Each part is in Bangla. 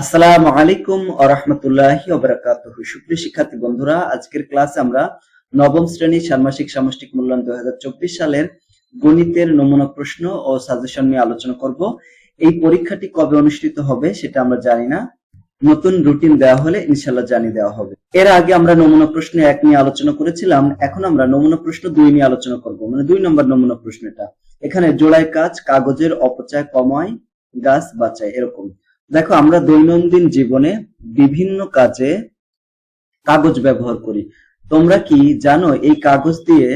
আসসালামু আলাইকুম ও রহমতুল্লাহি সুপ্রিয় শিক্ষার্থী বন্ধুরা, আজকের ক্লাসে আমরা নবম শ্রেণি ষান্মাসিক সামষ্টিক মূল্যায়ন দুই সালের গণিতের নমুনা প্রশ্ন ও সাজেশন নিয়ে আলোচনা করব। এই পরীক্ষাটি কবে অনুষ্ঠিত হবে সেটা আমরা জানি না। নতুন রুটিন দেওয়া হলে ইনশাল্লাহ জানিয়ে দেওয়া হবে। এর আগে আমরা নমুনা প্রশ্ন এক নিয়ে আলোচনা করেছিলাম, এখন আমরা নমুনা প্রশ্ন দুই নিয়ে আলোচনা করব। মানে দুই নম্বর নমুনা প্রশ্নটা। এখানে জোড়ায় কাজ, কাগজের অপচয়, কমায়, গাছ বাঁচায়, এরকম। দেখো, আমরা দৈনন্দিন জীবনে বিভিন্ন কাজে কাগজ ব্যবহার করি। তোমরা কি জানো এই কাগজ দিয়ে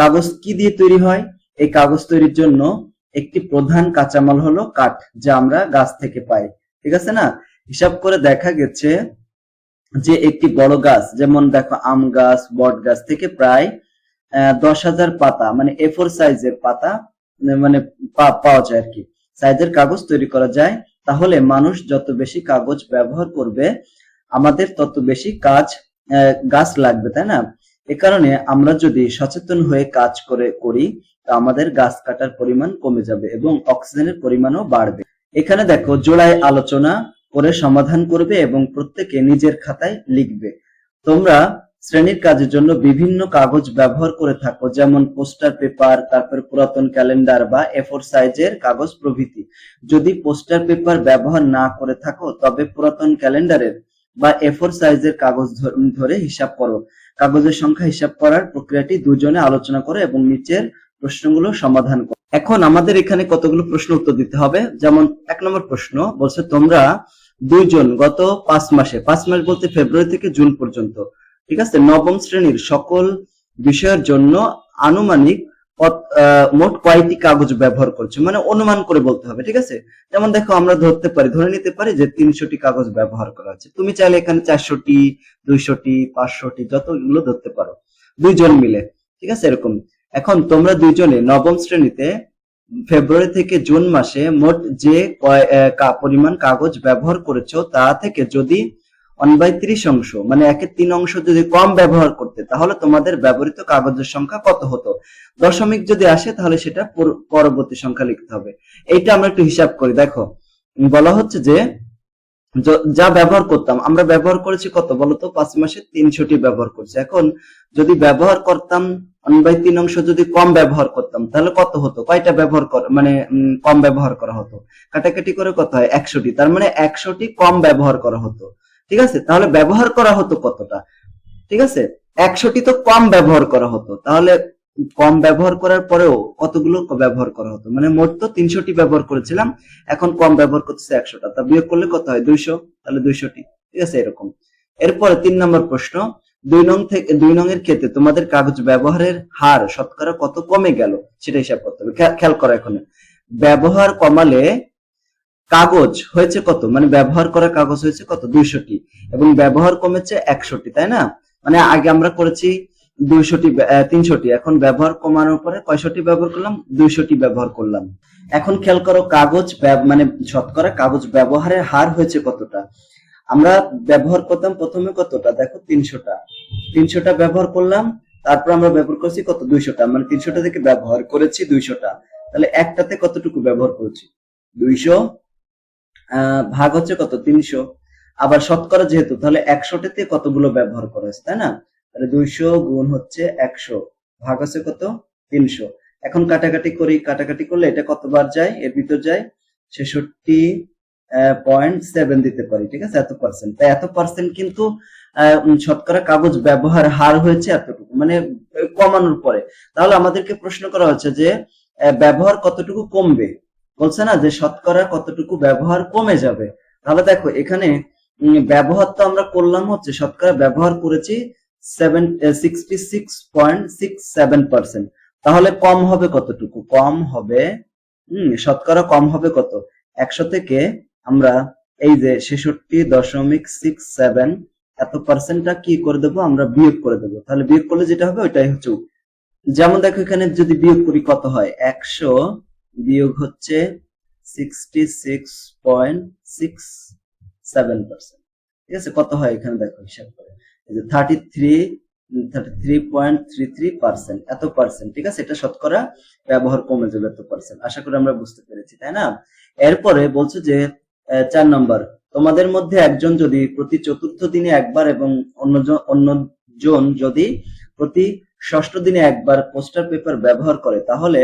কাগজ কি দিয়ে তৈরি হয়? এই কাগজ তৈরির জন্য একটি প্রধান কাঁচামাল হলো কাঠ, যা আমরা গাছ থেকে পাই। ঠিক আছে না? হিসাব করে দেখা গেছে যে একটি বড় গাছ, যেমন দেখো, আম গাছ, বট গাছ থেকে প্রায় দশ হাজার পাতা মানে এ ফোর সাইজের পাতা মানে পাওয়া যায় আর কি। সাইজের কাগজ তৈরি করা যায়, তাহলে মানুষ যত বেশি কাগজ ব্যবহার করবে, আমাদের তত বেশি কাজ গাছ লাগবে, তাই না? এ কারণে আমরা যদি সচেতন হয়ে কাজ করে, করি, তা আমাদের গাছ কাটার পরিমাণ কমে যাবে এবং অক্সিজেনের পরিমাণও বাড়বে। এখানে দেখো, জোড়ায় আলোচনা করে সমাধান করবে এবং প্রত্যেকে নিজের খাতায় লিখবে। তোমরা শ্রেণির কাজের জন্য বিভিন্ন কাগজ ব্যবহার করে থাকো, যেমন পোস্টার পেপার, তারপর পুরাতন ক্যালেন্ডার বা এফোর সাইজের কাগজ প্রভৃতি। যদি পোস্টার পেপার ব্যবহার না করে থাকো, তবে পুরাতন ক্যালেন্ডারের বা এফোর সাইজের কাগজ ধরে হিসাব করো। কাগজের সংখ্যা হিসাব করার প্রক্রিয়াটি দুজনে আলোচনা করো এবং নিচের প্রশ্নগুলো সমাধান করো। এখন আমাদের এখানে কতগুলো প্রশ্ন উত্তর দিতে হবে? যেমন এক নম্বর প্রশ্ন বলছে, তোমরা দুইজন গত পাঁচ মাসে, পাঁচ মাস বলতে ফেব্রুয়ারি থেকে জুন পর্যন্ত ঠিক আছে? নবম শ্রেণির সকল বিষয়ের জন্য আনুমানিক মোট কয়টি কাগজ ব্যবহার করছ? মানে অনুমান করে বলতে হবে, ঠিক আছে? যেমন দেখো, আমরা ধরতে পারি, ধরে নিতে পারি যে তিনশোটি কাগজ ব্যবহার করা হচ্ছে তুমি চাইলে এখানে চারশোটি, দুইশোটি, পাঁচশোটি যতগুলো ধরতে পারো। দুইজন মিলে, ঠিক আছে? এরকম। এখন তোমরা দুইজনে নবম শ্রেণীতে ফেব্রুয়ারি থেকে জুন মাসে মোট যে পরিমাণ কাগজ ব্যবহার করেছ তা থেকে যদি ওয়ান বাই ত্রিশ অংশ মানে একের তিন অংশ যদি কম ব্যবহার করতে, তাহলে তোমাদের ব্যবহৃত কাগজের সংখ্যা কত হতো? দশমিক যদি আসে, তাহলে সেটা পরবর্তী সংখ্যা লিখতে হবে। এইটা আমরা একটু হিসাব করি, দেখো। বলা হচ্ছে যে, যা ব্যবহার করতাম, আমরা ব্যবহার করেছি কত বলতো? পাঁচ মাসে তিনশোটি ব্যবহার করছি। এখন যদি ব্যবহার করতাম বাই তিন অংশ যদি কম ব্যবহার করতাম, তাহলে কত হতো? কয়টা ব্যবহার কর মানে কম ব্যবহার করা হতো? কাটাকাটি করে কত হয়? একশোটি। তার মানে একশোটি কম ব্যবহার করা হতো। ঠিক আছে? তাহলে ব্যবহার করা হতো কতটা? ঠিক আছে? একশোটি তো কম ব্যবহার করা হতো। তাহলে কম ব্যবহার করার পরেও কতগুলো ব্যবহার করা হতো? মানে মোট তো তিনশোটি ব্যবহার করেছিলাম, এখন কম ব্যবহার করতেছে একশোটা। তা বিয়োগ করলে কত হয়? দুইশো? তাহলে দুইশোটি। ঠিক আছে? এরকম। এরপরে তিন নম্বর প্রশ্ন, দুই নং থেকে দুই নং এর ক্ষেত্রে তোমাদের কাগজ ব্যবহারের হার শতকরা কত কমে গেল? সেটা হিসাব করতে হবে। খেয়াল করো এখন ব্যবহার কমালে কাগজ হয়েছে কত? মানে ব্যবহার করা কাগজ হয়েছে কত? দুইশোটি। এবং ব্যবহার কমেছে একশোটি, তাই না? মানে আগে আমরা করেছি দুইশোটি তিনশোটি। এখন ব্যবহার কমানোর পরে কয়শোটি ব্যবহার করলাম? দুইশোটি ব্যবহার করলাম। এখন খেয়াল করো কাগজ মানে শতকরা কাগজ ব্যবহারের হার হয়েছে কতটা? আমরা ব্যবহার করতাম প্রথমে কতটা? দেখো, তিনশোটা। তিনশোটা ব্যবহার করলাম, তারপর আমরা ব্যবহার করছি কত? দুইশোটা। মানে তিনশোটা থেকে ব্যবহার করেছি দুইশোটা। তাহলে একটাতে কতটুকু ব্যবহার করেছি? দুইশো ভাগ হচ্ছে কত? তিনশো। আবার শতকরা যেহেতু, তাহলে একশোটাতে কতগুলো ব্যবহার করা হয়েছে, তাই না? তাহলে দুইশো গুণ হচ্ছে একশো। ভাগ হচ্ছে কত? তিনশো। এখন কাটাকাটি করি, কাটাকাটি করলে এটা কতবার যায়? এর ভিতর যায় ছেষট্টি পয়েন্ট সেভেন দিতে পারি, ঠিক আছে? এত পার্সেন্ট তাই এত পার্সেন্ট কিন্তু শতকরা কাগজ ব্যবহার হার হয়েছে এতটুকু মানে কমানোর পরে। তাহলে আমাদেরকে প্রশ্ন করা হচ্ছে যে ব্যবহার কতটুকু কমবে? বলছে না যে শতকরা কতটুকু ব্যবহার কমে যাবে। তাহলে দেখো, এখানে ব্যবহার তো আমরা করলাম হচ্ছে, শতকরা ব্যবহার করেছি seven sixty six point six seven percent তাহলে কম হবে কতটুকু? কম হবে হম শতকরা কম হবে কত? একশো থেকে আমরা এই যে ছেষট্টি দশমিক সিক্স সেভেন এত পার্সেন্টটা কি করে দেবো? আমরা বিয়োগ করে দেবো। তাহলে বিয়োগ করলে যেটা হবে, ওইটাই হচ্ছে যেমন দেখো এখানে যদি বিয়োগ করি কত হয়? একশো বিয়োগ হচ্ছে পয়েন্ট সিক্স সেভেন পার্সেন্ট ঠিক আছে? কত হয় এখানে? দেখো, হিসাব করে। Thirty three thirty three point three three percent এত পার্সেন্ট ঠিক আছে? এটা শতকরা ব্যবহার কমে যাবে এত পার্সেন্ট আশা করি আমরা বুঝতে পেরেছি, তাই না? এরপরে বলছে যে চার নম্বর, তোমাদের মধ্যে একজন যদি প্রতি চতুর্থ দিনে একবার এবং অন্যজন অন্যজন যদি প্রতি ষষ্ঠ দিনে একবার পোস্টার পেপার ব্যবহার করে, তাহলে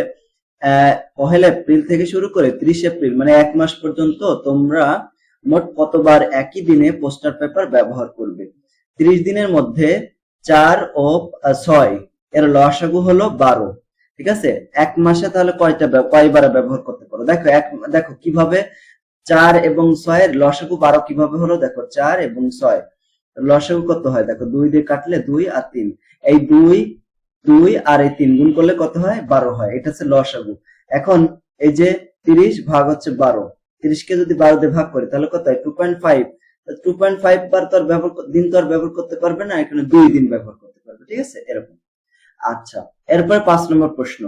পহেলা এপ্রিল থেকে শুরু করে ত্রিশ এপ্রিল মানে এক মাস পর্যন্ত তোমরা মোট কতবার একই দিনে পোস্টার পেপার ব্যবহার করবে? ত্রিশ দিনের মধ্যে চার ও ছয়, এর লসাগু হলো বারো, ঠিক আছে? এক মাসে তাহলে কয়টা কয়বার ব্যবহার করতে পারো? দেখো, এক, দেখো, কীভাবে চার এবং ছয়ের লসাগু বারো কীভাবে হলো? দেখো, চার এবং ছয়, লসাগু কত হয়? দেখো, দুই দিয়ে কাটলে দুই আর তিন, এই দুই দুই আর এই তিন গুণ করলে কত হয়? বারো হয়। এটা হচ্ছে লসাগু। এখন এই যে তিরিশ ভাগ হচ্ছে বারো। তিরিশকে যদি বারো দিয়ে ভাগ করি, তাহলে কত হয়? Two point five two point five বার তো ব্যবহার দিন তো আর ব্যবহার করতে পারবে না, এখানে দুই দিন ব্যবহার করতে পারবে। ঠিক আছে? এরকম। আচ্ছা এরপর পাঁচ নম্বর প্রশ্ন।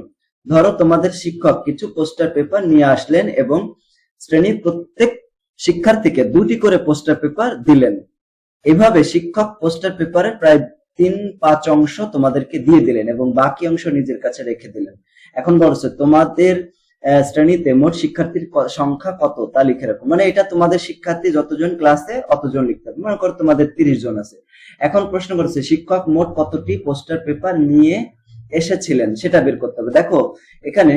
ধরো তোমাদের শিক্ষক কিছু পোস্টার পেপার নিয়ে আসলেন এবং শ্রেণির প্রত্যেক শিক্ষার্থীকে দুটি করে পোস্টার পেপার দিলেন। এভাবে শিক্ষক পোস্টার পেপারে প্রায় তিন পাঁচ অংশ তোমাদেরকে দিয়ে দিলেন এবং বাকি অংশ নিজের কাছে রেখে দিলেন। এখন বলছে, তোমাদের শ্রেণীতে মোট শিক্ষার্থীর সংখ্যা কত? তা লিখে রাখো। মানে এটা তোমাদের শিক্ষার্থী যতজন ক্লাসে অতজন লিখতে হবে। মনে করো তোমাদের তিরিশ জন আছে। এখন প্রশ্ন করেছে, শিক্ষক মোট কতটি পোস্টার পেপার নিয়ে এসেছিলেন? সেটা বের করতে হবে। দেখো, এখানে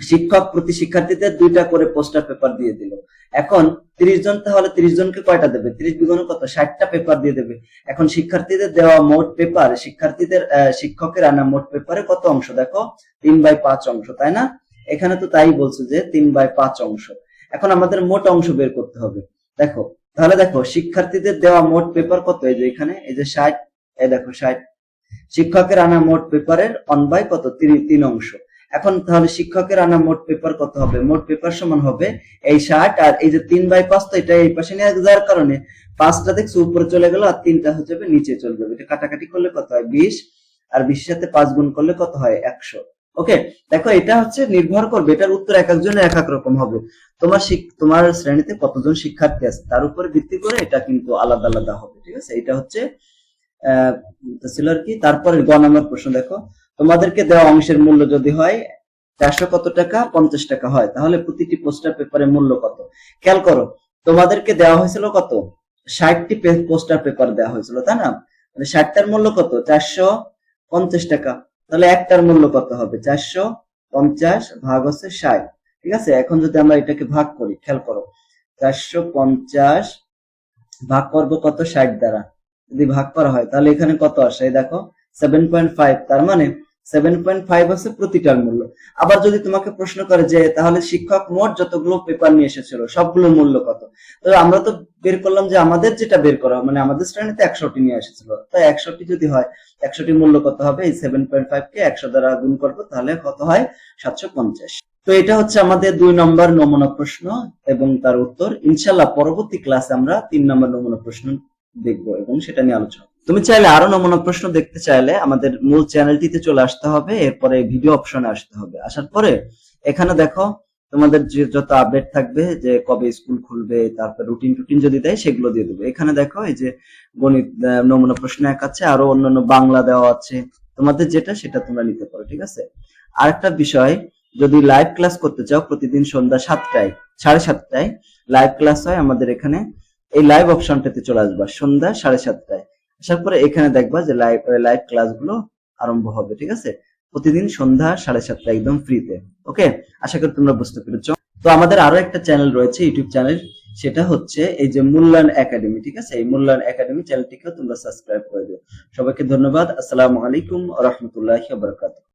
শিক্ষক প্রতি শিক্ষার্থীদের দুইটা করে পোস্টার পেপার দিয়ে দিল। এখন তিরিশ জন, তাহলে তিরিশ জনকে কয়টা দেবে? তিরিশ বিগুণ কত? ষাটটা পেপার দিয়ে দেবে। এখন শিক্ষার্থীদের দেওয়া মোট পেপার, শিক্ষার্থীদের শিক্ষকের আনা মোট পেপারে কত অংশ? দেখো, তিন বাই পাঁচ অংশ, তাই না? এখানে তো তাই বলছে যে তিন বাই পাঁচ অংশ। এখন আমাদের মোট অংশ বের করতে হবে। দেখো, তাহলে দেখো, শিক্ষার্থীদের দেওয়া মোট পেপার কত? এই যে এখানে, এই যে ষাট, এই দেখো ষাট। শিক্ষকের আনা মোট পেপারের অন বাই কত? তিন অংশ। এখন তাহলে শিক্ষকের আনা মোট পেপার কত হবে? মোট পেপার সমান হবে এই ষাট, আর এই যে তিন বাই পাঁচ তো এটা এই পাশে নিয়ে যাওয়ার কারণে পাঁচটা দেখছ, উপরে চলে গেল, আর তিনটা হচ্ছে নিচে চলে যাবে। এটা কাটাকাটি করলে কত হয়? বিশ, আর বিশের সাথে পাঁচ গুণ করলে কত হয়? একশো। ওকে? দেখো, এটা হচ্ছে নির্ভর করবে, এটার উত্তর এক একজনের এক এক রকম হবে। তোমার তোমার শ্রেণীতে কতজন শিক্ষার্থী আছে? তার উপরে ভিত্তি করে এটা কিন্তু আলাদা আলাদা হবে, ঠিক আছে? এটা হচ্ছে, আহ, ছিল আর কি তারপরে গ নম্বর প্রশ্ন দেখো। তোমাদেরকে দেওয়া অংশের মূল্য যদি হয়, চারশো কত টাকা? পঞ্চাশ টাকা হয়। তাহলে প্রতিটি পোস্টার পেপারের মূল্য কত? খেয়াল করো, তোমাদেরকে দেওয়া হয়েছিল কত? ষাটটি পোস্টার পেপার দেওয়া হয়েছিল, তাই না? মানে ষাটটার মূল্য কত? চারশো পঞ্চাশ টাকা। তাহলে একটার মূল্য কত হবে? চারশো পঞ্চাশ ভাগ হচ্ছে ষাট। ঠিক আছে? এখন যদি আমরা এটাকে ভাগ করি, খেয়াল করো, চারশো পঞ্চাশ ভাগ করব কত? ষাট দ্বারা। যদি ভাগ করা হয়, তাহলে এখানে কত আসে? দেখো সেভেন পয়েন্ট ফাইভ তার মানে সেভেন পয়েন্ট ফাইভ আছে প্রতিটার মূল্য। আবার যদি তোমাকে প্রশ্ন করে যে তাহলে শিক্ষক মোট যতগুলো পেপার নিয়ে এসেছিল, সবগুলোর মূল্য কত? তো আমরা তো বের করলাম যে আমাদের যেটা বের করা মানে আমাদের শ্রেণীতে একশোটি নিয়ে এসেছিল। তাই একশোটি যদি হয়, একশোটি মূল্য কত হবে? এই সেভেন পয়েন্ট ফাইভ কে একশো দ্বারা গুণ করব, তাহলে কত হয়? সাতশো পঞ্চাশ। তো এটা হচ্ছে আমাদের দুই নম্বর নমুনা প্রশ্ন এবং তার উত্তর। ইনশাল্লাহ পরবর্তী ক্লাসে আমরা তিন নম্বর নমুনা প্রশ্ন দেখব এবং সেটা নিয়ে আলোচনা। তুমি চাইলে আরও নমুনা প্রশ্ন দেখতে চাইলে আমাদের মূল চ্যানেলটিতে চলে আসতে হবে, এরপরে ভিডিও অপশনে আসতে হবে। আসার পরে এখানে দেখো, তোমাদের যে যত আপডেট থাকবে, যে কবে স্কুল খুলবে, তারপর রুটিন টুটিন যদি দেয়, সেগুলো দিয়ে দেবে। এখানে দেখো, এই যে গণিত নমুনা প্রশ্ন এক আছে, আরও অন্যান্য বাংলা দেওয়া আছে। তোমাদের যেটা, সেটা তোমরা নিতে পারো, ঠিক আছে? আরেকটা বিষয়, যদি লাইভ ক্লাস করতে চাও প্রতিদিন সন্ধ্যা সাতটায়, সাড়ে সাতটায়, লাইভ ক্লাস হয় আমাদের এখানে, এই লাইভ অপশনটাতে চলে আসবা, সন্ধ্যা সাড়ে সাতটায়। আসার পরে এখানে দেখবা যে লাইভ লাইভ ক্লাসগুলো আরম্ভ হবে, ঠিক আছে? প্রতিদিন সন্ধ্যা সাড়ে সাতটা একদম ফ্রিতে ওকে আশা করি তোমরা বুঝতে পেরেছ। তো আমাদের আরও একটা চ্যানেল রয়েছে ইউটিউব চ্যানেল সেটা হচ্ছে এই যে মূল্যায়ন একাডেমি ঠিক আছে? এই মূল্যায়ন একাডেমি চ্যানেলটিকেও তোমরা সাবস্ক্রাইব করে দিও। সবাইকে ধন্যবাদ, আসসালামু আলাইকুম রহমতুল্লাহ বারকাত